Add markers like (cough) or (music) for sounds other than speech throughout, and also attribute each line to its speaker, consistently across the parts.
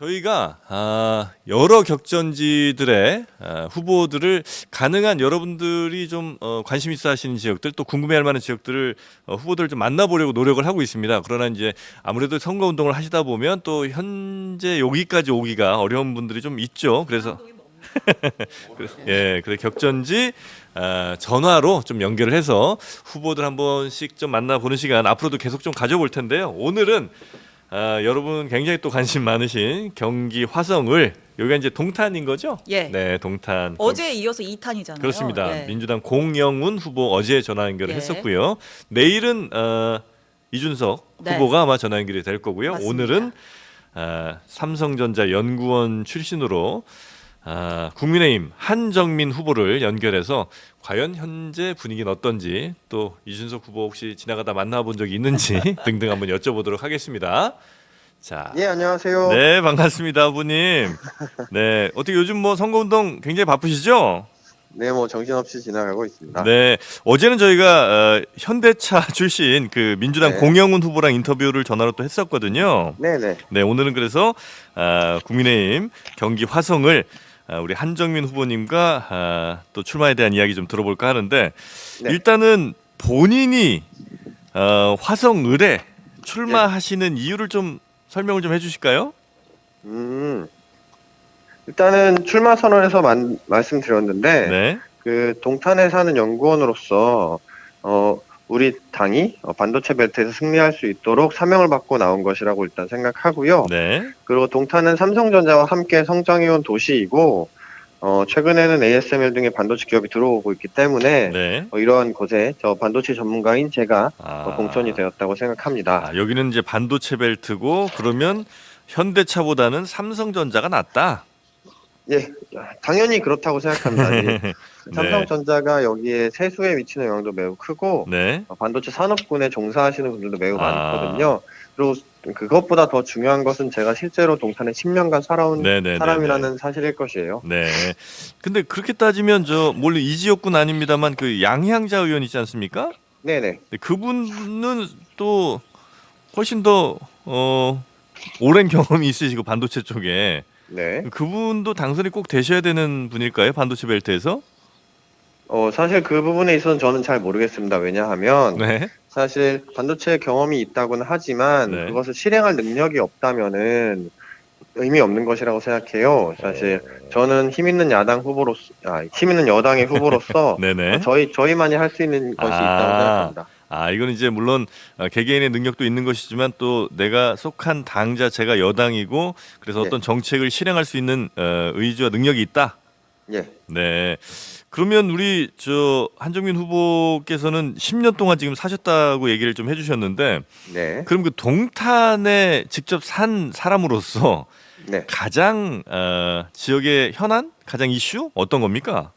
Speaker 1: 저희가 아, 여러 격전지들의 아, 후보들을 가능한 여러분들이 좀 어, 관심 있어 하시는 지역들 또 궁금해할 만한 지역들을 어, 후보들을 좀 만나보려고 노력을 하고 있습니다. 그러나 이제 아무래도 선거 운동을 하시다 보면 또 현재 여기까지 오기가 어려운 분들이 좀 있죠. 그래서 (laughs) 예, 그래 격전지 아, 전화로 좀 연결을 해서 후보들 한 번씩 좀 만나보는 시간 앞으로도 계속 좀 가져볼 텐데요. 오늘은 아, 여러분 굉장히 또 관심 많으신 경기 화성을 여기가 이제 동탄인 거죠?
Speaker 2: 예.
Speaker 1: 네, 동탄.
Speaker 2: 어제에 이어서 2탄이잖아요.
Speaker 1: 그렇습니다.
Speaker 2: 예.
Speaker 1: 민주당 공영훈 후보 어제 전화 연결을
Speaker 2: 예.
Speaker 1: 했었고요. 내일은 어, 이준석
Speaker 2: 네.
Speaker 1: 후보가 아마 전화 연결이 될 거고요.
Speaker 2: 맞습니다.
Speaker 1: 오늘은 아, 삼성전자 연구원 출신으로 아, 국민의힘 한정민 후보를 연결해서 과연 현재 분위기는 어떤지 또 이준석 후보 혹시 지나가다 만나본 적이 있는지 (laughs) 등등 한번 여쭤보도록 하겠습니다. 자,
Speaker 3: 예, 안녕하세요.
Speaker 1: 네 반갑습니다, 후보님. 네, 어떻게 요즘 뭐 선거운동 굉장히 바쁘시죠?
Speaker 3: 네, 뭐 정신없이 지나가고 있습니다.
Speaker 1: 네, 어제는 저희가 어, 현대차 (laughs) 출신 그 민주당
Speaker 3: 네.
Speaker 1: 공영훈 후보랑 인터뷰를 전화로 또 했었거든요.
Speaker 3: 네, 네.
Speaker 1: 네, 오늘은 그래서 아, 국민의힘 경기 화성을 아, 우리 한정민 후보님과 아, 또 출마에 대한 이야기 좀 들어볼까 하는데
Speaker 3: 네.
Speaker 1: 일단은 본인이 어, 화성을에 출마하시는 이유를 좀 설명을 좀 해주실까요?
Speaker 3: 음. 일단은 출마 선언에서 만- 말씀드렸는데
Speaker 1: 네,
Speaker 3: 그 동탄에 사는 연구원으로서 어 우리 당이 어, 반도체 벨트에서 승리할 수 있도록 사명을 받고 나온 것이라고 일단 생각하고요.
Speaker 1: 네,
Speaker 3: 그리고 동탄은 삼성전자와 함께 성장해온 도시이고 어 최근에는 ASML 등의 반도체 기업이 들어오고 있기 때문에
Speaker 1: 네.
Speaker 3: 어, 이러한 곳에 저 반도체 전문가인 제가
Speaker 1: 아,
Speaker 3: 어, 공천이 되었다고 생각합니다.
Speaker 1: 아, 여기는 이제 반도체 벨트고 그러면 현대차보다는 삼성전자가 낫다.
Speaker 3: 예, 당연히 그렇다고 생각합니다. 예. (laughs) 삼성전자가 여기에 세수에 미치는 영향도 매우 크고
Speaker 1: 네,
Speaker 3: 어, 반도체 산업군에 종사하시는 분들도 매우
Speaker 1: 아.
Speaker 3: 많거든요. 그리고 그것보다 더 중요한 것은 제가 실제로 동탄에 10년간 살아온
Speaker 1: 네, 네, 네,
Speaker 3: 사람이라는 사실일 것이에요.
Speaker 1: 네. 근데 그렇게 따지면 저 물론 이 지역군 아닙니다만 그 양향자 의원 있지 않습니까?
Speaker 3: 네네.
Speaker 1: 근데 그분은 또 훨씬 더 어, 오랜 경험이 있으시고 반도체 쪽에
Speaker 3: 네.
Speaker 1: 그분도 당선이 꼭 되셔야 되는 분일까요? 반도체 벨트에서?
Speaker 3: 어, 사실 그 부분에 있어서는 저는 잘 모르겠습니다. 왜냐하면
Speaker 1: 네.
Speaker 3: 사실 반도체 경험이 있다고는 하지만
Speaker 1: 네.
Speaker 3: 그것을 실행할 능력이 없다면은 의미 없는 것이라고 생각해요. 사실 저는 힘 있는 야당 후보로서, 아, 힘 있는 여당의 후보로서 (laughs)
Speaker 1: 네네.
Speaker 3: 저희 저희만이 할 수 있는 것이
Speaker 1: 아.
Speaker 3: 있다고 생각합니다.
Speaker 1: 아 이건 이제 물론 어, 개개인의 능력도 있는 것이지만 또 내가 속한 당 자체가 여당이고 그래서
Speaker 3: 네.
Speaker 1: 어떤 정책을 실행할 수 있는 어, 의지와 능력이 있다.
Speaker 3: 예.
Speaker 1: 네. 그러면 우리 저 한정민 후보께서는 10년 동안 지금 사셨다고 얘기를 좀 해주셨는데
Speaker 3: 네.
Speaker 1: 그럼 그 동탄에 직접 산 사람으로서
Speaker 3: 네.
Speaker 1: 가장 어, 지역의 현안, 가장 이슈 어떤 겁니까?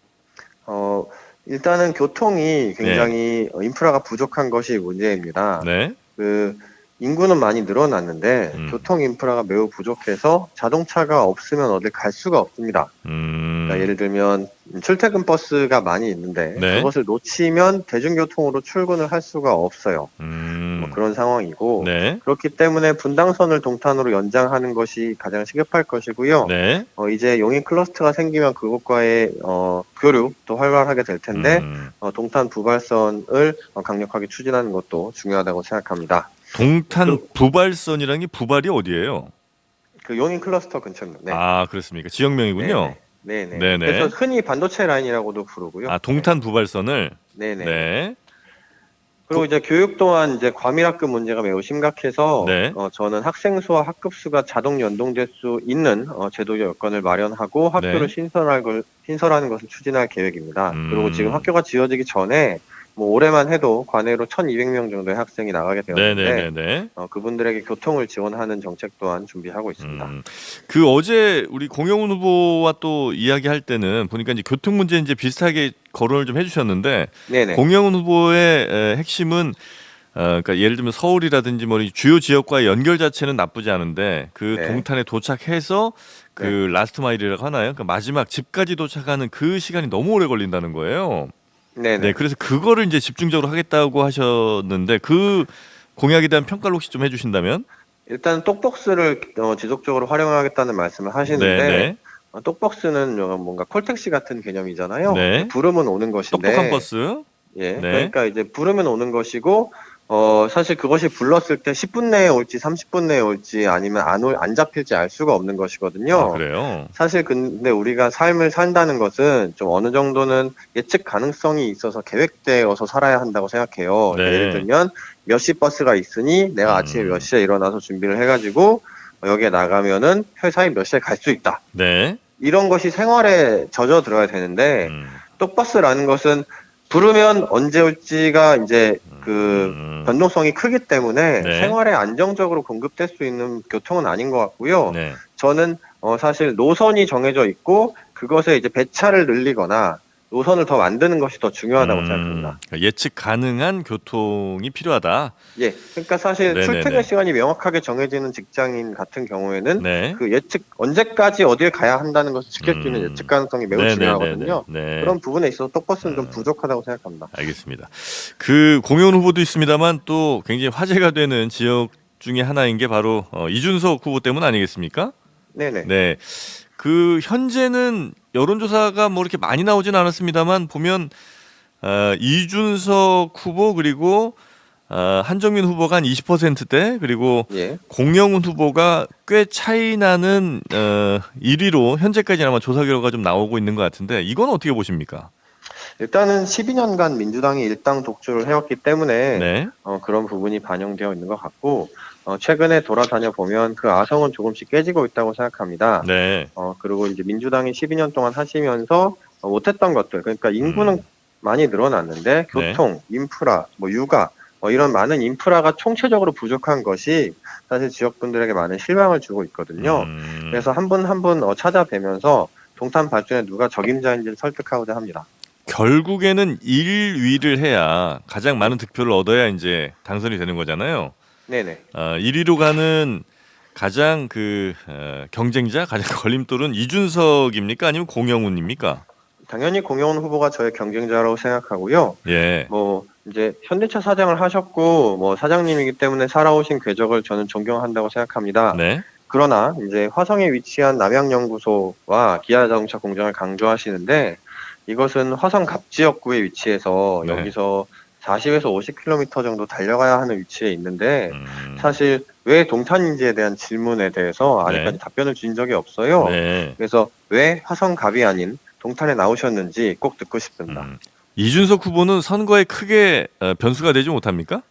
Speaker 3: 어, 일단은 교통이 굉장히 어, 인프라가 부족한 것이 문제입니다.
Speaker 1: 네.
Speaker 3: 그 인구는 많이 늘어났는데
Speaker 1: 음.
Speaker 3: 교통 인프라가 매우 부족해서 자동차가 없으면 어딜 갈 수가 없습니다.
Speaker 1: 음.
Speaker 3: 그러니까 예를 들면 출퇴근 버스가 많이 있는데
Speaker 1: 네.
Speaker 3: 그것을 놓치면 대중교통으로 출근을 할 수가 없어요.
Speaker 1: 음.
Speaker 3: 뭐 그런 상황이고
Speaker 1: 네.
Speaker 3: 그렇기 때문에 분당선을 동탄으로 연장하는 것이 가장 시급할 것이고요.
Speaker 1: 네.
Speaker 3: 어, 이제 용인 클러스터가 생기면 그곳과의 어, 교류도 활발하게 될 텐데
Speaker 1: 음.
Speaker 3: 어, 동탄 부발선을 어, 강력하게 추진하는 것도 중요하다고 생각합니다.
Speaker 1: 동탄 부발선이라는 게 부발이 어디예요?
Speaker 3: 그 용인 클러스터 근처입니다. 네.
Speaker 1: 아 그렇습니까? 지역명이군요.
Speaker 3: 네네.
Speaker 1: 네네.
Speaker 3: 그래서 흔히 반도체 라인이라고도 부르고요.
Speaker 1: 아 동탄 부발선을.
Speaker 3: 네네.
Speaker 1: 네.
Speaker 3: 그리고 이제 교육 또한 이제 과밀학급 문제가 매우 심각해서
Speaker 1: 네.
Speaker 3: 어, 저는 학생 수와 학급 수가 자동 연동될 수 있는 어, 제도 여건을 마련하고 학교를
Speaker 1: 네.
Speaker 3: 신설할 걸 신설하는 것을 추진할 계획입니다.
Speaker 1: 음.
Speaker 3: 그리고 지금 학교가 지어지기 전에 뭐 올해만 해도 관내로 1,200명 정도의 학생이 나가게 되었는데
Speaker 1: 네네네네.
Speaker 3: 어, 그분들에게 교통을 지원하는 정책 또한 준비하고 있습니다.
Speaker 1: 음, 그 어제 우리 공영훈 후보와 또 이야기할 때는 보니까 이제 교통 문제 이제 비슷하게 거론을 좀 해주셨는데
Speaker 3: 네네.
Speaker 1: 공영훈 후보의 에, 핵심은 어, 그러니까 예를 들면 서울이라든지 뭐 주요 지역과의 연결 자체는 나쁘지 않은데 그
Speaker 3: 네.
Speaker 1: 동탄에 도착해서 그 라스트 마일이라고 하나요? 그 마지막 집까지 도착하는 그 시간이 너무 오래 걸린다는 거예요.
Speaker 3: 네네.
Speaker 1: 네, 그래서 그거를 이제 집중적으로 하겠다고 하셨는데 그 공약에 대한 평가를 혹시 좀 해주신다면?
Speaker 3: 일단 똑복스를 어, 지속적으로 활용하겠다는 말씀을 하시는데
Speaker 1: 네, 네.
Speaker 3: 어, 똑복스는 어, 뭔가 콜택시 같은 개념이잖아요.
Speaker 1: 네.
Speaker 3: 부르면 오는 것인데
Speaker 1: 똑똑한 버스.
Speaker 3: 예,
Speaker 1: 네.
Speaker 3: 그러니까 이제 부르면 오는 것이고 어 사실 그것이 불렀을 때 10분 내에 올지 30분 내에 올지 아니면 안, 올, 안 잡힐지 알 수가 없는 것이거든요.
Speaker 1: 아, 그래요.
Speaker 3: 사실 근데 우리가 삶을 산다는 것은 좀 어느 정도는 예측 가능성이 있어서 계획되어서 살아야 한다고 생각해요.
Speaker 1: 네.
Speaker 3: 예를 들면 몇 시 버스가 있으니 내가 아침에
Speaker 1: 음.
Speaker 3: 몇 시에 일어나서 준비를 해가지고 어, 여기에 나가면은 회사에 몇 시에 갈 수 있다.
Speaker 1: 네.
Speaker 3: 이런 것이 생활에 젖어 들어야 되는데
Speaker 1: 음.
Speaker 3: 똑버스라는 것은 부르면 언제 올지가 이제 그
Speaker 1: 음.
Speaker 3: 변동성이 크기 때문에
Speaker 1: 네.
Speaker 3: 생활에 안정적으로 공급될 수 있는 교통은 아닌 것 같고요.
Speaker 1: 네.
Speaker 3: 저는 어 사실 노선이 정해져 있고 그것에 이제 배차를 늘리거나 노선을 더 만드는 것이 더 중요하다고
Speaker 1: 음,
Speaker 3: 생각합니다.
Speaker 1: 그러니까 예측 가능한 교통이 필요하다.
Speaker 3: 예, 그러니까 사실
Speaker 1: 네네네.
Speaker 3: 출퇴근 시간이 명확하게 정해지는 직장인 같은 경우에는
Speaker 1: 네.
Speaker 3: 그 예측 언제까지 어디에 가야 한다는 것을 지킬 수 있는
Speaker 1: 음.
Speaker 3: 예측 가능성이 매우
Speaker 1: 네네네네.
Speaker 3: 중요하거든요.
Speaker 1: 네.
Speaker 3: 그런 부분에 있어서 똑버스는 좀
Speaker 1: 음.
Speaker 3: 부족하다고 생각합니다.
Speaker 1: 알겠습니다. 그 공연 후보도 있습니다만 또 굉장히 화제가 되는 지역 중에 하나인 게 바로 어, 이준석 후보 때문 아니겠습니까?
Speaker 3: 네네.
Speaker 1: 네. 그 현재는 여론조사가 뭐 이렇게 많이 나오진 않았습니다만 보면 어, 이준석 후보 그리고 어, 한정민 후보가 한 20%대 그리고
Speaker 3: 예.
Speaker 1: 공영훈 후보가 꽤 차이 나는 어, 1위로 현재까지 아마 조사 결과가 좀 나오고 있는 것 같은데 이건 어떻게 보십니까?
Speaker 3: 일단은 12년간 민주당이 일당 독주를 해왔기 때문에
Speaker 1: 네.
Speaker 3: 어, 그런 부분이 반영되어 있는 것 같고 어, 최근에 돌아다녀 보면 그 아성은 조금씩 깨지고 있다고 생각합니다.
Speaker 1: 네.
Speaker 3: 어, 그리고 이제 민주당이 12년 동안 하시면서 어, 못했던 것들 그러니까 인구는
Speaker 1: 음.
Speaker 3: 많이 늘어났는데
Speaker 1: 네.
Speaker 3: 교통, 인프라, 뭐 육아 뭐 이런 많은 인프라가 총체적으로 부족한 것이 사실 지역분들에게 많은 실망을 주고 있거든요.
Speaker 1: 음,
Speaker 3: 그래서 한 분 한분 어, 찾아뵈면서 동탄 발전에 누가 적임자인지를 설득하고자 합니다.
Speaker 1: 결국에는 1위를 해야 가장 많은 득표를 얻어야 이제 당선이 되는 거잖아요.
Speaker 3: 네네.
Speaker 1: 어, 1위로 가는 가장 그 어, 경쟁자, 가장 (laughs) 걸림돌은 이준석입니까? 아니면 공영훈입니까?
Speaker 3: 당연히 공영훈 후보가 저의 경쟁자라고 생각하고요.
Speaker 1: 예.
Speaker 3: 뭐 이제 현대차 사장을 하셨고 뭐 사장님이기 때문에 살아오신 궤적을 저는 존경한다고 생각합니다.
Speaker 1: 네.
Speaker 3: 그러나 이제 화성에 위치한 남양연구소와 기아자동차 공장을 강조하시는데 이것은 화성 갑지역구에 위치해서
Speaker 1: 네.
Speaker 3: 여기서 40에서 50km 정도 달려가야 하는 위치에 있는데
Speaker 1: 음,
Speaker 3: 사실 왜 동탄인지에 대한 질문에 대해서 아직까지
Speaker 1: 네.
Speaker 3: 답변을 주신 적이 없어요.
Speaker 1: 네.
Speaker 3: 그래서 왜 화성갑이 아닌 동탄에 나오셨는지 꼭 듣고 싶습니다.
Speaker 1: 음. 이준석 후보는 선거에 크게 어, 변수가 되지 못합니까?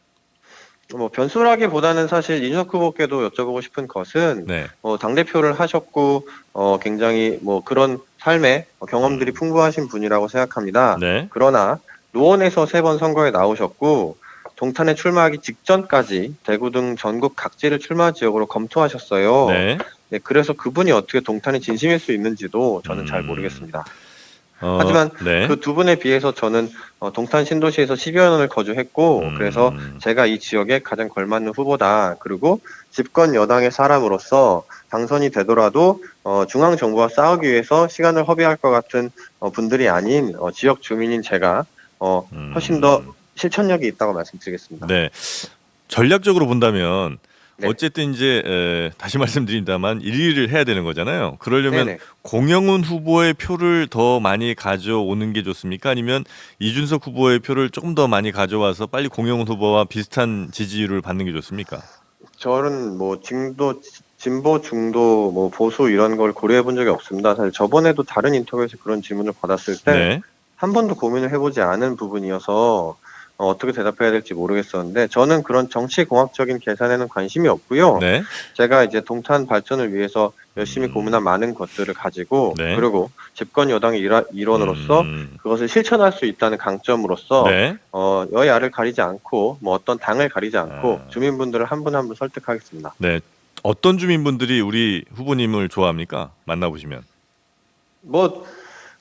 Speaker 3: 뭐 변수라기보다는 사실 이준석 후보께도 여쭤보고 싶은 것은
Speaker 1: 네.
Speaker 3: 어, 당 대표를 하셨고 어, 굉장히 뭐 그런 삶의 경험들이 풍부하신 분이라고 생각합니다.
Speaker 1: 네.
Speaker 3: 그러나 노원에서 세 번 선거에 나오셨고 동탄에 출마하기 직전까지 대구 등 전국 각지를 출마 지역으로 검토하셨어요.
Speaker 1: 네.
Speaker 3: 네, 그래서 그분이 어떻게 동탄에 진심일 수 있는지도 저는 잘
Speaker 1: 음.
Speaker 3: 모르겠습니다.
Speaker 1: 어,
Speaker 3: 하지만
Speaker 1: 네.
Speaker 3: 그 두 분에 비해서 저는 어, 동탄 신도시에서 10여 년을 거주했고
Speaker 1: 음.
Speaker 3: 그래서 제가 이 지역에 가장 걸맞는 후보다. 그리고 집권 여당의 사람으로서 당선이 되더라도 어, 중앙 정부와 싸우기 위해서 시간을 허비할 것 같은 어, 분들이 아닌 어, 지역 주민인 제가 어,
Speaker 1: 음.
Speaker 3: 훨씬 더 실천력이 있다고 말씀드리겠습니다.
Speaker 1: 네. 전략적으로 본다면
Speaker 3: 네.
Speaker 1: 어쨌든 이제 에, 다시 말씀드린다만 1위를 해야 되는 거잖아요. 그러려면
Speaker 3: 네네.
Speaker 1: 공영훈 후보의 표를 더 많이 가져오는 게 좋습니까? 아니면 이준석 후보의 표를 조금 더 많이 가져와서 빨리 공영훈 후보와 비슷한 지지율을 받는 게 좋습니까?
Speaker 3: 저는 뭐 진도 진보 중도 뭐 보수 이런 걸 고려해 본 적이 없습니다. 사실 저번에도 다른 인터뷰에서 그런 질문을 받았을 때
Speaker 1: 네.
Speaker 3: 한 번도 고민을 해보지 않은 부분이어서 어, 어떻게 대답해야 될지 모르겠었는데 저는 그런 정치 공학적인 계산에는 관심이 없고요.
Speaker 1: 네.
Speaker 3: 제가 이제 동탄 발전을 위해서 열심히
Speaker 1: 음.
Speaker 3: 고민한 많은 것들을 가지고
Speaker 1: 네.
Speaker 3: 그리고 집권 여당의 일화- 일원으로서
Speaker 1: 음,
Speaker 3: 그것을 실천할 수 있다는 강점으로서
Speaker 1: 네.
Speaker 3: 어, 여야를 가리지 않고 뭐 어떤 당을 가리지 않고
Speaker 1: 아.
Speaker 3: 주민분들을 한 분 한 분 설득하겠습니다.
Speaker 1: 네. 어떤 주민분들이 우리 후보님을 좋아합니까? 만나보시면.
Speaker 3: 뭐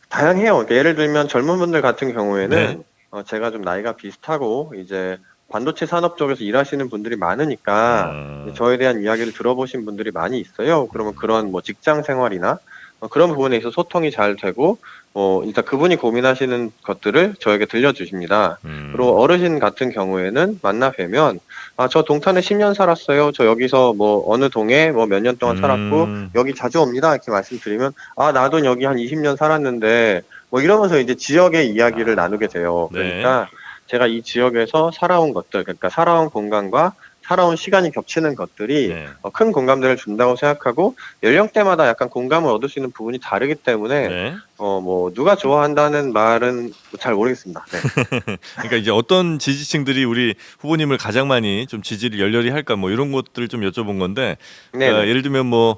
Speaker 3: 다양해요. 그러니까 예를 들면 젊은 분들 같은 경우에는
Speaker 1: 네.
Speaker 3: 어, 제가 좀 나이가 비슷하고 이제 반도체 산업 쪽에서 일하시는 분들이 많으니까
Speaker 1: 음,
Speaker 3: 저에 대한 이야기를 들어보신 분들이 많이 있어요. 그러면 그런 뭐 직장 생활이나 어, 그런 부분에 있어 소통이 잘 되고 어, 일단 그분이 고민하시는 것들을 저에게 들려주십니다.
Speaker 1: 음.
Speaker 3: 그리고 어르신 같은 경우에는 만나 뵈면 아 저 동탄에 10년 살았어요. 저 여기서 뭐 어느 동에 뭐 몇 년 동안 살았고
Speaker 1: 음.
Speaker 3: 여기 자주 옵니다. 이렇게 말씀드리면 아 나도 여기 한 20년 살았는데 뭐 이러면서 이제 지역의 이야기를
Speaker 1: 아,
Speaker 3: 나누게 돼요.
Speaker 1: 네.
Speaker 3: 그러니까 제가 이 지역에서 살아온 것들 그러니까 살아온 공간과 살아온 시간이 겹치는 것들이
Speaker 1: 네.
Speaker 3: 어, 큰 공감대를 준다고 생각하고 연령대마다 약간 공감을 얻을 수 있는 부분이 다르기 때문에
Speaker 1: 네.
Speaker 3: 어뭐 누가 좋아한다는 말은 잘 모르겠습니다. 네. (laughs)
Speaker 1: 그러니까 이제 어떤 지지층들이 우리 후보님을 가장 많이 좀 지지를 열렬히 할까 뭐 이런 것들을 좀 여쭤본 건데
Speaker 3: 네.
Speaker 1: 어, 예를 들면 뭐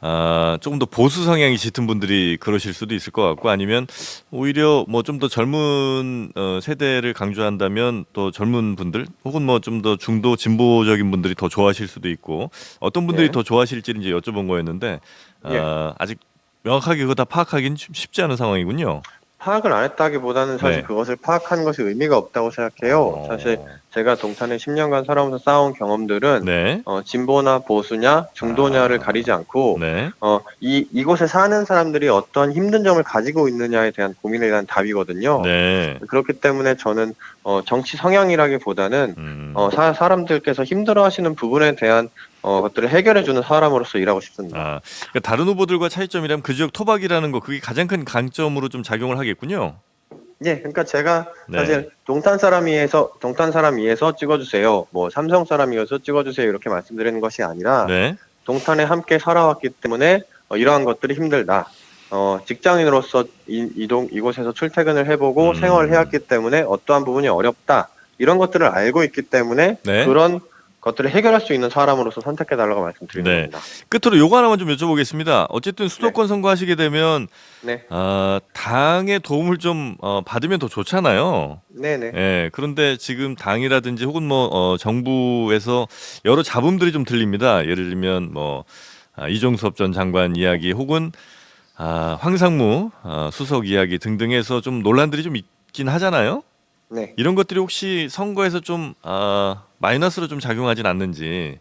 Speaker 1: 아, 조금 더 보수 성향이 짙은 분들이 그러실 수도 있을 것 같고 아니면 오히려 뭐 좀 더 젊은 어, 세대를 강조한다면 또 젊은 분들 혹은 뭐 좀 더 중도 진보적인 분들이 더 좋아하실 수도 있고 어떤 분들이
Speaker 3: 네.
Speaker 1: 더 좋아하실지를 이제 여쭤본 거였는데 아, 아직 명확하게 그거 다 파악하기는 좀 쉽지 않은 상황이군요.
Speaker 3: 파악을 안 했다기보다는 사실
Speaker 1: 네.
Speaker 3: 그것을 파악하는 것이 의미가 없다고 생각해요.
Speaker 1: 어,
Speaker 3: 사실 제가 동탄에 10년간 살아오면서 쌓아온 경험들은
Speaker 1: 네.
Speaker 3: 어, 진보나 보수냐 중도냐를
Speaker 1: 아.
Speaker 3: 가리지 않고
Speaker 1: 네.
Speaker 3: 어, 이 이곳에 사는 사람들이 어떤 힘든 점을 가지고 있느냐에 대한 고민에 대한 답이거든요.
Speaker 1: 네.
Speaker 3: 그렇기 때문에 저는 어, 정치 성향이라기보다는
Speaker 1: 음.
Speaker 3: 어, 사, 사람들께서 힘들어하시는 부분에 대한 어, 것들을 해결해 주는 사람으로서 일하고 싶습니다.
Speaker 1: 아, 그러니까 다른 후보들과 차이점이라면 그 지역 토박이라는 거 그게 가장 큰 강점으로 좀 작용을 하겠군요.
Speaker 3: 예, 그러니까 제가
Speaker 1: 네.
Speaker 3: 사실 동탄 사람이에서 동탄 사람이에서 찍어주세요. 뭐 삼성 사람이어서 찍어주세요. 이렇게 말씀드리는 것이 아니라
Speaker 1: 네.
Speaker 3: 동탄에 함께 살아왔기 때문에 어, 이러한 것들이 힘들다. 어, 직장인으로서 이, 이동 이곳에서 출퇴근을 해보고
Speaker 1: 음.
Speaker 3: 생활을 해왔기 때문에 어떠한 부분이 어렵다. 이런 것들을 알고 있기 때문에
Speaker 1: 네.
Speaker 3: 그런 것들을 해결할 수 있는 사람으로서 선택해 달라고 말씀드리는
Speaker 1: 네.
Speaker 3: 겁니다.
Speaker 1: 끝으로 요거 하나만 좀 여쭤보겠습니다. 어쨌든 수도권 선거하시게 되면
Speaker 3: 네,
Speaker 1: 아, 당의 도움을 좀 어, 받으면 더 좋잖아요.
Speaker 3: 네, 네.
Speaker 1: 예. 그런데 지금 당이라든지 혹은 뭐 어, 정부에서 여러 잡음들이 좀 들립니다. 예를 들면 뭐 아, 이종섭 전 장관 이야기 혹은 아, 황상무 아, 수석 이야기 등등해서 좀 논란들이 좀 있긴 하잖아요.
Speaker 3: 네.
Speaker 1: 이런 것들이 혹시 선거에서 좀 아, 마이너스로 좀 작용하진 않는지.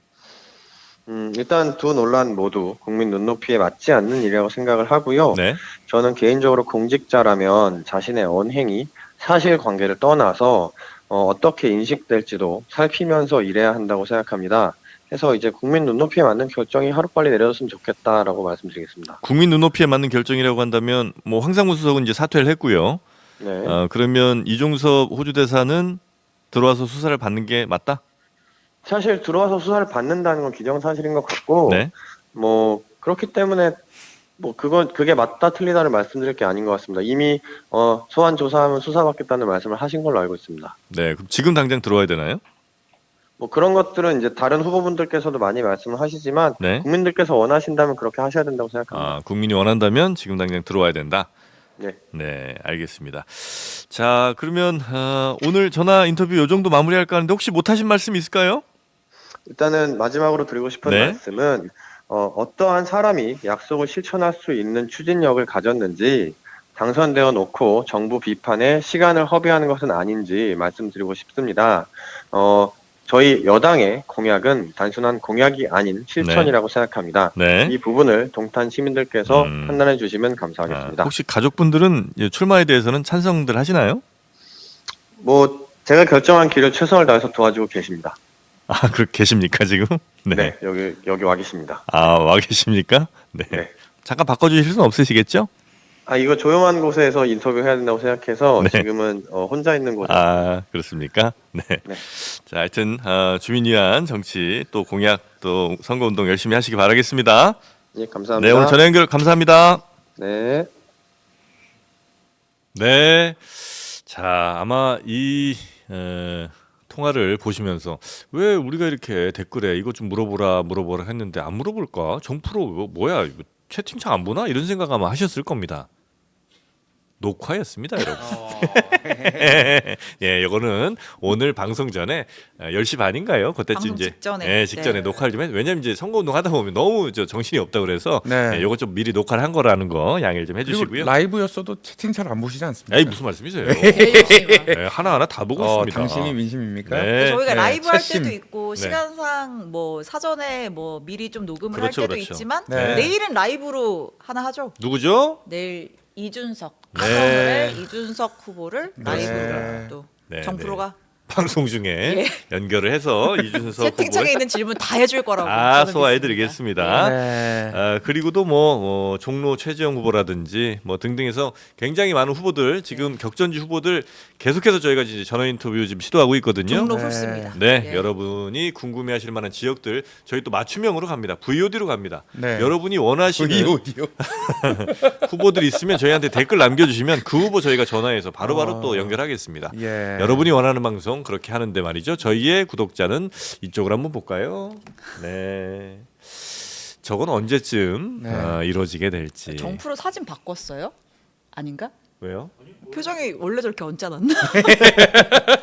Speaker 3: 음, 일단 두 논란 모두 국민 눈높이에 맞지 않는 일이라고 생각을 하고요.
Speaker 1: 네.
Speaker 3: 저는 개인적으로 공직자라면 자신의 언행이 사실 관계를 떠나서 어, 떻게 인식될지도 살피면서 일해야 한다고 생각합니다. 해서 이제 국민 눈높이에 맞는 결정이 하루빨리 내려졌으면 좋겠다라고 말씀드리겠습니다.
Speaker 1: 국민 눈높이에 맞는 결정이라고 한다면 뭐 황상무 수석은 이제 사퇴를 했고요.
Speaker 3: 네.
Speaker 1: 어, 그러면 이종섭 호주 대사는 들어와서 수사를 받는 게 맞다?
Speaker 3: 사실 들어와서 수사를 받는다는 건 기정사실인 것 같고,
Speaker 1: 네.
Speaker 3: 뭐 그렇기 때문에 뭐 그건 그게 맞다 틀리다를 말씀드릴 게 아닌 것 같습니다. 이미 어, 소환 조사하면 수사받겠다는 말씀을 하신 걸로 알고 있습니다.
Speaker 1: 네. 그럼 지금 당장 들어와야 되나요?
Speaker 3: 뭐 그런 것들은 이제 다른 후보분들께서도 많이 말씀을 하시지만
Speaker 1: 네.
Speaker 3: 국민들께서 원하신다면 그렇게 하셔야 된다고 생각합니다.
Speaker 1: 아, 국민이 원한다면 지금 당장 들어와야 된다.
Speaker 3: 네.
Speaker 1: 네, 알겠습니다. 자, 그러면 어, 오늘 전화 인터뷰 요 정도 마무리할까 하는데 혹시 못하신 말씀 있을까요?
Speaker 3: 일단은 마지막으로 드리고 싶은
Speaker 1: 네.
Speaker 3: 말씀은 어, 어떠한 사람이 약속을 실천할 수 있는 추진력을 가졌는지 당선되어 놓고 정부 비판에 시간을 허비하는 것은 아닌지 말씀드리고 싶습니다. 어, 저희 여당의 공약은 단순한 공약이 아닌 실천이라고 생각합니다.
Speaker 1: 네.
Speaker 3: 이 부분을 동탄 시민들께서
Speaker 1: 음.
Speaker 3: 판단해 주시면
Speaker 1: 아,
Speaker 3: 감사하겠습니다.
Speaker 1: 혹시 가족분들은 이 출마에 대해서는 찬성들 하시나요?
Speaker 3: 뭐 제가 결정한 길을 최선을 다해서 도와주고 계십니다.
Speaker 1: 아, 그렇게 계십니까 지금? 네.
Speaker 3: 네, 여기 여기 와 계십니다.
Speaker 1: 아, 와 계십니까? 네.
Speaker 3: 네.
Speaker 1: 잠깐 바꿔 주실 수는 없으시겠죠?
Speaker 3: 아 이거 조용한 곳에서 인터뷰 해야 된다고 생각해서
Speaker 1: 네.
Speaker 3: 지금은 어, 혼자 있는 곳에
Speaker 1: 아 그렇습니까? 네.
Speaker 3: 네.
Speaker 1: 자, 하여튼 어, 주민 위한 정치 또 공약 또 선거 운동 열심히 하시기 바라겠습니다.
Speaker 3: 예 감사합니다.
Speaker 1: 네, 오늘 전화 연결 감사합니다.
Speaker 3: 네.
Speaker 1: 네. 자, 아마 이 에, 통화를 보시면서 왜 우리가 이렇게 댓글에 이것 좀 물어보라 물어보라 했는데 안 물어볼까? 정프로 이거 뭐야? 이거 채팅창 안 보나? 이런 생각 아마 하셨을 겁니다. 녹화였습니다, 여러분.
Speaker 2: 어. (laughs)
Speaker 1: 예, 요거는 오늘 방송 전에 어, 10시 반인가요? 그때쯤
Speaker 4: 방송
Speaker 1: 이제
Speaker 4: 직전에.
Speaker 1: 예, 직전에
Speaker 4: 네.
Speaker 1: 녹화를 좀 했. 왜냐면 이제 선거 운동 하다 보면 너무 저 정신이 없다 그래서
Speaker 2: 네.
Speaker 1: 예, 요거 좀 미리 녹화를 한 거라는 거 양해를 좀
Speaker 2: 그리고
Speaker 1: 해주시고요.
Speaker 2: 라이브였어도 채팅 잘 안 보시지 않습니까?
Speaker 1: 에이 무슨 말씀이세요?
Speaker 4: 열심히 봐.
Speaker 1: 예, 하나 하나 다 보고
Speaker 2: 어,
Speaker 1: 있습니다.
Speaker 2: 당신이 민심입니까?
Speaker 1: 네.
Speaker 4: 저희가
Speaker 2: 네,
Speaker 4: 라이브 할
Speaker 2: 채심.
Speaker 4: 때도 있고
Speaker 1: 네.
Speaker 4: 시간상 뭐 사전에 뭐 미리 좀 녹음을
Speaker 1: 그렇죠,
Speaker 4: 할 때도
Speaker 1: 그렇죠.
Speaker 4: 있지만
Speaker 2: 네.
Speaker 4: 내일은 라이브로 하나 하죠.
Speaker 1: 누구죠?
Speaker 4: 내일 이준석
Speaker 1: 네.
Speaker 4: 하성을의 이준석 후보를 라이브로
Speaker 2: 네.
Speaker 4: 또
Speaker 1: 네,
Speaker 4: 정프로가
Speaker 1: 방송 중에 연결을 해서 (laughs) 이준석
Speaker 4: 채팅창에
Speaker 1: 후보를
Speaker 4: 있는 질문 다 해줄 거라고
Speaker 1: 아
Speaker 4: 저는
Speaker 1: 소화해드리겠습니다.
Speaker 2: 네.
Speaker 1: 아, 그리고도 뭐 어, 종로 최재형 후보라든지 뭐 등등해서 굉장히 많은 후보들 지금
Speaker 4: 네.
Speaker 1: 격전지 후보들 계속해서 저희가 이제 전화 인터뷰 지금 시도하고 있거든요.
Speaker 4: 종로
Speaker 2: 네.
Speaker 4: 훌스입니다.
Speaker 1: 네,
Speaker 4: 예.
Speaker 1: 여러분이 궁금해하실 만한 지역들 저희 또 맞춤형으로 갑니다. VOD로 갑니다.
Speaker 2: 네.
Speaker 1: 여러분이 원하시는 (laughs)
Speaker 2: 이 오디오. (laughs)
Speaker 1: 후보들 있으면 저희한테 댓글 남겨주시면 그 후보 저희가 전화해서 바로바로
Speaker 2: 아.
Speaker 1: 또 연결하겠습니다.
Speaker 2: 예.
Speaker 1: 여러분이 원하는 방송 그렇게 하는데 말이죠. 저희의 구독자는 이쪽으로 한번 볼까요? 네. 저건 언제쯤
Speaker 2: 네.
Speaker 1: 어, 이루어지게 될지.
Speaker 4: 정프로 사진 바꿨어요? 아닌가?
Speaker 1: 왜요?
Speaker 4: 표정이 원래 저렇게 언짢았나?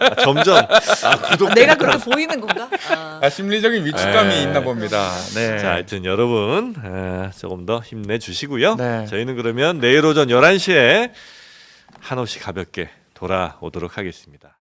Speaker 1: 아, 점점 아, 구독.
Speaker 4: 내가 그렇게 보이는 건가? 아.
Speaker 2: 아, 심리적인 위축감이
Speaker 1: 네.
Speaker 2: 있나 봅니다. 네.
Speaker 1: 자, 하여튼 여러분 아, 조금 더 힘내 주시고요.
Speaker 2: 네.
Speaker 1: 저희는 그러면 내일 오전 11시에 한없이 가볍게 돌아오도록 하겠습니다.